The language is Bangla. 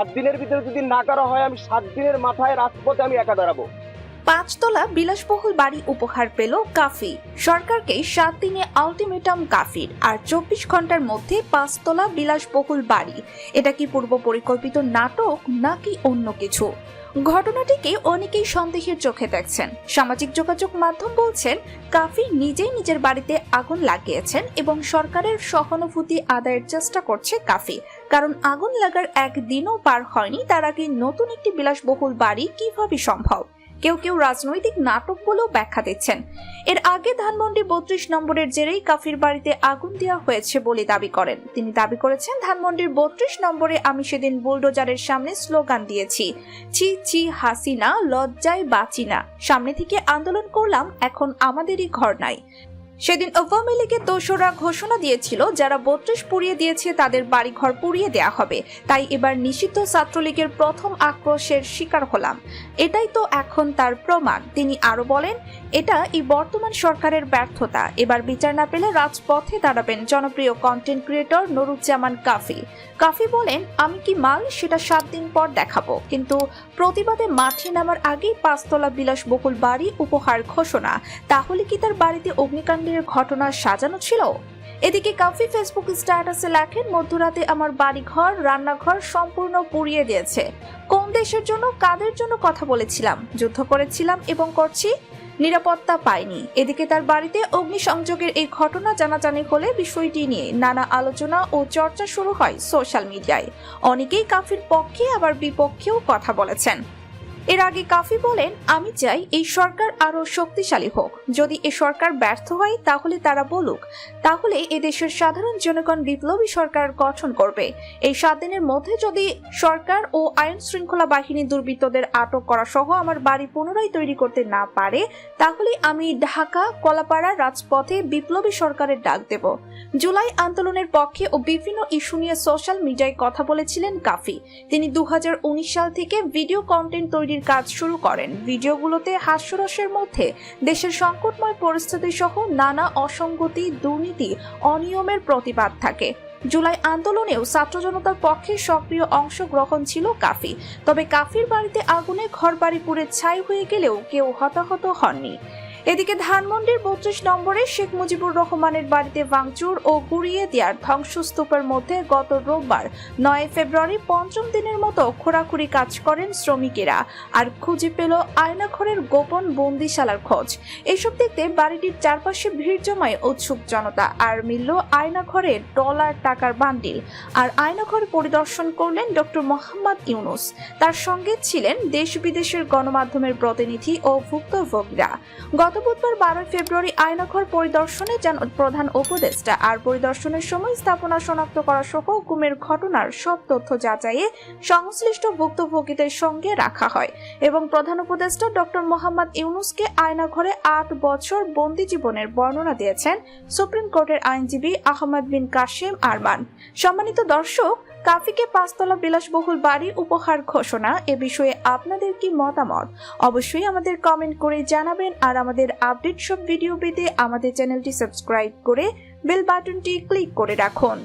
সাত দিনের ভিতরে যদি না করা হয়, আমি সাত দিনের মাথায় রাজপথে আমি একা দাঁড়াবো। পাঁচতলা বিলাসবহুল বাড়ি উপহার পেল কাফি। সরকারকে সাত দিনে আলটিমেটাম কাফির আর চব্বিশ ঘণ্টার মধ্যে পাঁচতলা বিলাসবহুল বাড়ি। এটা কি পূর্ব পরিকল্পিত নাটক নাকি অন্য কিছু? ঘটনাটিকে অনেকেই সন্দেহের চোখে দেখছেন। সামাজিক যোগাযোগ মাধ্যম বলছেন, কাফি নিজেই নিজের বাড়িতে আগুন লাগিয়েছেন এবং সরকারের সহানুভূতি আদায়ের চেষ্টা করছে কাফি। কারণ আগুন লাগার একদিনও পার হয়নি, তার আগে নতুন একটি বিলাসবহুল বাড়ি কীভাবে সম্ভব? কেউ কেউ রাজনৈতিক নাটক বলেও ব্যাখ্যা দিচ্ছেন। এর আগে ধানমন্ডি বত্রিশ নম্বরের জেরেই কাফির বাড়িতে আগুন দেওয়া হয়েছে বলে দাবি করেন। তিনি দাবি করেছেন, ধানমন্ডির বত্রিশ নম্বরে আমি সেদিন বুলডোজারের সামনে স্লোগান দিয়েছি, ছি ছি হাসিনা, লজ্জায় বাঁচি না। সামনে থেকে আন্দোলন করলাম, এখন আমাদেরই ঘর নাই। সেদিন আওয়ামী লীগের দোসরা ঘোষণা দিয়েছিল, যারা বত্রিশ পুড়িয়ে দিয়েছে তাদের বাড়িঘর পুড়িয়ে দেয়া হবে। তাই এবার নিষিদ্ধ ছাত্রলীগের প্রথম আক্রোশের শিকার হলাম। এটাই তো এখন তার প্রমাণ। তিনি আরও বলেন, এটা এই বর্তমান সরকারের ব্যর্থতা। এবার বিচার না পেলে রাজপথে দাঁড়াবেন জনপ্রিয় কন্টেন্ট ক্রিয়েটর নুরুজ্জামান কাফি। কাফি বলেন, আমি কি মাল? সেটা সাত দিন পর দেখাবো। কিন্তু প্রতিবাদে মাঠে নামার আগেই পাঁচতলা বিলাসবহুল বাড়ি উপহার ঘোষণা। তাহলে কি তার বাড়িতে অগ্নিকাণ্ডের ঘটনা সাজানো ছিল। এদিকে কাফি ফেসবুক স্ট্যাটাসে লেখেন, মধ্যরাতে আমার বাড়িঘর, রান্নাঘর সম্পূর্ণ পুড়িয়ে দিয়েছে। কোন দেশের জন্য, কাদের জন্য কথা বলেছিলাম? যুদ্ধ করেছিলাম এবং করছি, নিরাপত্তা পায়নি এদিকে তার বাড়িতে অগ্নিসংযোগের এই ঘটনা জানাজানি হলে বিষয়টি নিয়ে নানা আলোচনা ও চর্চা শুরু হয় সোশ্যাল মিডিয়ায়। অনেকেই কাফির পক্ষে, আবার বিপক্ষেও কথা বলেছেন। এর আগে কাফি বলেন, আমি চাই এই সরকার আরও শক্তিশালী হোক। যদি এ সরকার ব্যর্থ হয়, তাহলে তারা বলুক, তাহলে এ দেশের সাধারণ জনগণ বিপ্লবী সরকার গঠন করবে। এই সাত দিনের মধ্যে যদি সরকার ও আইন শৃঙ্খলা বাহিনী দুর্বৃত্তদের আটক করা সহ আমার বাড়ি পুনরায় তৈরি করতে না পারে, তাহলে আমি ঢাকা, কলাপাড়া রাজপথে বিপ্লবী সরকারের ডাক দেব। জুলাই আন্দোলনের পক্ষে ও বিভিন্ন ইস্যু নিয়ে সোশ্যাল মিডিয়ায় কথা বলেছিলেন কাফি। তিনি দু হাজার উনিশ সাল থেকে ভিডিও কন্টেন্ট তৈরির কাজ শুরু করেন। ভিডিওগুলোতে হাস্যরসের মধ্যে দেশের সংকটময় পরিস্থিতি সহ নানা অসঙ্গতি, দুর্নীতি, অনিয়মের প্রতিবাদ থাকে। জুলাই আন্দোলনেও ছাত্র জনতার পক্ষে সক্রিয় অংশগ্রহণ ছিল কাফি। তবে কাফির বাড়িতে আগুনে ঘর বাড়ি পুড়ে ছাই হয়ে গেলেও কেউ হতাহত হননি। এদিকে ধানমন্ডির বত্রিশ নম্বরে শেখ মুজিবুর রহমানের বাড়িতে ভাঙচুর ও গুড়িয়ে দেওয়ার ধ্বংসস্তূপের মধ্যে গত রোববার নয় ফেব্রুয়ারি পঞ্চম দিনের মতো খোরাখুরি কাজ করেন শ্রমিকেরা আর খুঁজে পেল আয়নাঘরের গোপন বন্দিশালার খোঁজ। এসব দেখতে বাড়িটির চারপাশে ভিড় জমায় উৎসুক জনতা আর মিলল আয়নাঘরে ডলার টাকার বান্ডিল। আর আয়নাঘর পরিদর্শন করলেন ডক্টর মোহাম্মদ ইউনুস। তার সঙ্গে ছিলেন দেশ বিদেশের গণমাধ্যমের প্রতিনিধি ও ভুক্তভোগীরা। গত বুধবার বারোই ফেব্রুয়ারি আয়নাঘর পরিদর্শনে যান প্রধান উপদেষ্টা। আর পরিদর্শনের সময় স্থাপনা শনাক্ত করা সহ গুমের ঘটনার সব তথ্য যাচাইয়ে সংশ্লিষ্ট ভুক্তভোগীদের সঙ্গে রাখা হয়। এবং প্রধান উপদেষ্টা ডক্টর মোহাম্মদ ইউনুসকে আয়নাঘরে আট বছর বন্দি জীবনের বর্ণনা দিয়েছেন সুপ্রিম কোর্টের আইনজীবী আহমদ বিন কাশিম আরমান। সম্মানিত দর্শক কাফিকে পাঁচতলা বিলাসবহুল বাড়ি উপহার ঘোষণা, এ বিষয়ে আপনাদের কি মতামত? অবশ্যই আমাদের কমেন্ট করে জানাবেন আর আমাদের আপডেট সব ভিডিও পেতে আমাদের চ্যানেলটি সাবস্ক্রাইব করে বেল বাটনটি ক্লিক করে রাখুন।